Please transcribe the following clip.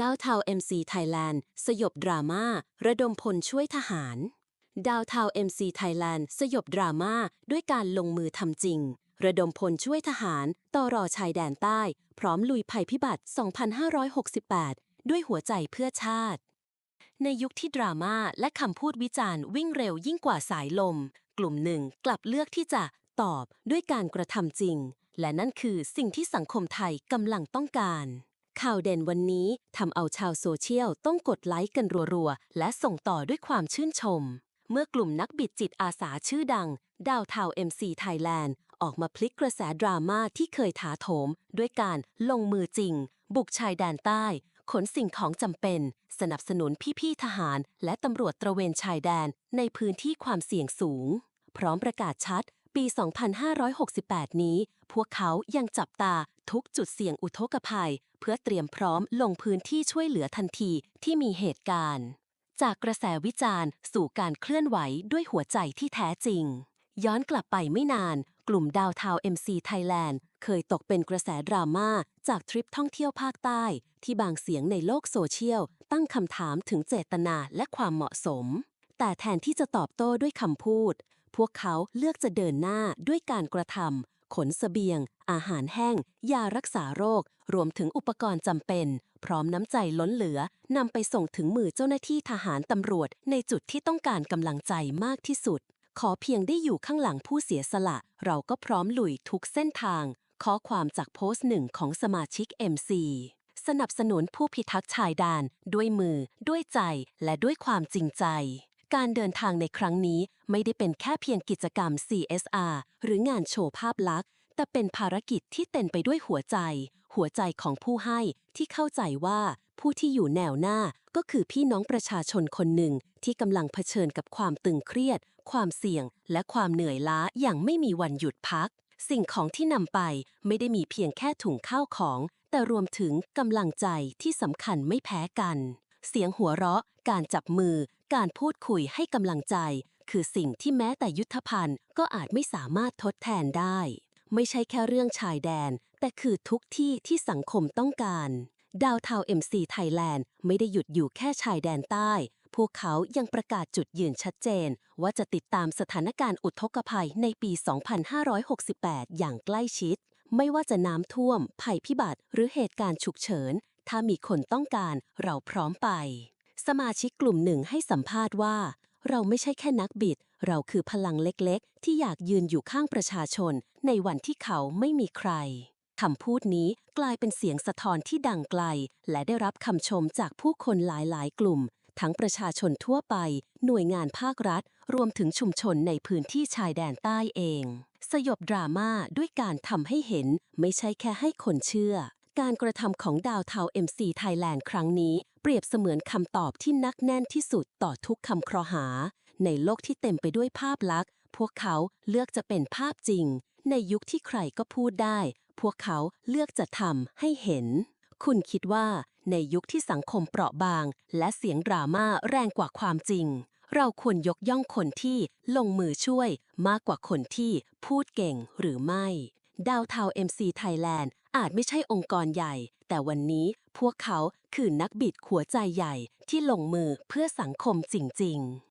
ดาวเทาวเอ็มซีไทยแลนด์สยบดราม่าระดมพลช่วยทหาร ดาวเทาวเอ็มซีไทยแลนด์สยบดราม่าด้วยการลงมือทำจริง ระดมพลช่วยทหารต่อรอชายแดนใต้ พร้อมลุยภัยพิบัติ 2568 ด้วยหัวใจเพื่อชาติ ในยุคที่ดราม่าและคำพูดวิจารณ์วิ่งเร็วยิ่งกว่าสายลม กลุ่มหนึ่งกลับเลือกที่จะตอบด้วยการกระทำจริง และนั่นคือสิ่งที่สังคมไทยกำลังต้องการ ข่าวเด่นวันนี้ทำเอาชาวโซเชียลต้องกดไลค์กันรัวๆ และส่งต่อด้วยความชื่นชม เมื่อกลุ่มนักบิดจิตอาสาชื่อดัง ดาวเทาว MC Thailand ออกมาพลิกกระแสดราม่าที่เคยถาโถม ด้วยการลงมือจริง บุกชายแดนใต้ ขนสิ่งของจำเป็น สนับสนุนพี่ๆทหาร และตำรวจตระเวนชายแดนในพื้นที่ความเสี่ยงสูง พร้อมประกาศชัด ปี 2568 นี้ พวกเขายังจับตาทุกจุดเสี่ยงอุทกภัย เพื่อเตรียมพร้อมลงพื้นที่ช่วยเหลือทันทีที่มีเหตุการณ์ จากกระแสวิจารณ์ สู่การเคลื่อนไหวด้วยหัวใจที่แท้จริง ย้อนกลับไปไม่นาน กลุ่มดาวทาว MC Thailand เคยตกเป็นกระแสดราม่าจากทริปท่องเที่ยวภาคใต้ ที่บางเสียงในโลกโซเชียล ตั้งคำถามถึงเจตนาและความเหมาะสม แต่แทนที่จะตอบโต้ด้วยคำพูด พวกเขาเลือกจะเดินหน้าด้วยการกระทำขนสเสบียง อาหารแห้ง ยารักษาโรค รวมถึงอุปกรณ์จำเป็น พร้อมน้ำใจล้นเหลือนำไปส่งถึงมือเจ้าหน้าที่ทหารตำรวจ ในจุดที่ต้องการกำลังใจมากที่สุด ขอเพียงได้อยู่ข้างหลังผู้เสียสละ เราก็พร้อมลุยทุกเส้นทาง ข้อความจากโพสต์หนึ่งของสมาชิก MC สนับสนุนผู้พิทักษ์ชายแดนด้วยมือ ด้วยใจ และด้วยความจริงใจ การเดินทางในครั้งนี้ไม่ได้เป็นแค่เพียงกิจกรรม CSR หรืองานโชว์ภาพลักษณ์ แต่เป็นภารกิจที่เต็มไปด้วยหัวใจ หัวใจของผู้ให้ที่เข้าใจว่าผู้ที่อยู่แนวหน้าก็คือพี่น้องประชาชนคนหนึ่งที่กำลังเผชิญกับความตึงเครียด ความเสี่ยง และความเหนื่อยล้าอย่างไม่มีวันหยุดพัก สิ่งของที่นำไปไม่ได้มีเพียงแค่ถุงข้าวของ แต่รวมถึงกำลังใจที่สำคัญไม่แพ้กัน เสียงหัวเราะ การจับมือ การพูดคุยให้กำลังใจ คือสิ่งที่แม้แต่ยุทธภัณฑ์ก็อาจไม่สามารถทดแทนได้ ไม่ใช่แค่เรื่องชายแดน แต่คือทุกที่ที่สังคมต้องการ ดาวทาว MC Thailand ไม่ได้หยุดอยู่แค่ชายแดนใต้ พวกเขายังประกาศจุดยืนชัดเจน ว่าจะติดตามสถานการณ์อุทกภัยในปี 2568 อย่างใกล้ชิดไม่ว่าจะน้ำท่วม ภัยพิบัติ หรือเหตุการณ์ฉุกเฉิน ถ้ามีคนต้องการเราพร้อมไป สมาชิกกลุ่มหนึ่งให้สัมภาษณ์ว่า เราไม่ใช่แค่นักบิด เราคือพลังเล็กๆ ที่อยากยืนอยู่ข้างประชาชน ในวันที่เขาไม่มีใครคำพูดนี้กลายเป็นเสียงสะท้อนที่ดังไกล และได้รับคำชมจากผู้คนหลายๆ กลุ่ม ทั้งประชาชนทั่วไป หน่วยงานภาครัฐ รวมถึงชุมชนในพื้นที่ชายแดนใต้เอง สยบดราม่าด้วยการทำให้เห็น ไม่ใช่แค่ให้คนเชื่อ การกระทำของดาวเทา MC Thailand ครั้งนี้ เปรียบเสมือนคำตอบที่นักแน่นที่สุดต่อทุกคำครหา ในโลกที่เต็มไปด้วยภาพลักษณ์ พวกเขาเลือกจะเป็นภาพจริง ในยุคที่ใครก็พูดได้ พวกเขาเลือกจะทำให้เห็น คุณคิดว่าในยุคที่สังคมเปราะบาง และเสียงดราม่าแรงกว่าความจริง เราควรยกย่องคนที่ลงมือช่วย มากกว่าคนที่พูดเก่งหรือไม่ ดาวเทา MC Thailand อาจไม่ใช่องค์กรใหญ่ แต่วันนี้พวกเขาคือนักบิดขัวใจใหญ่ที่ลงมือเพื่อสังคมจริง ๆ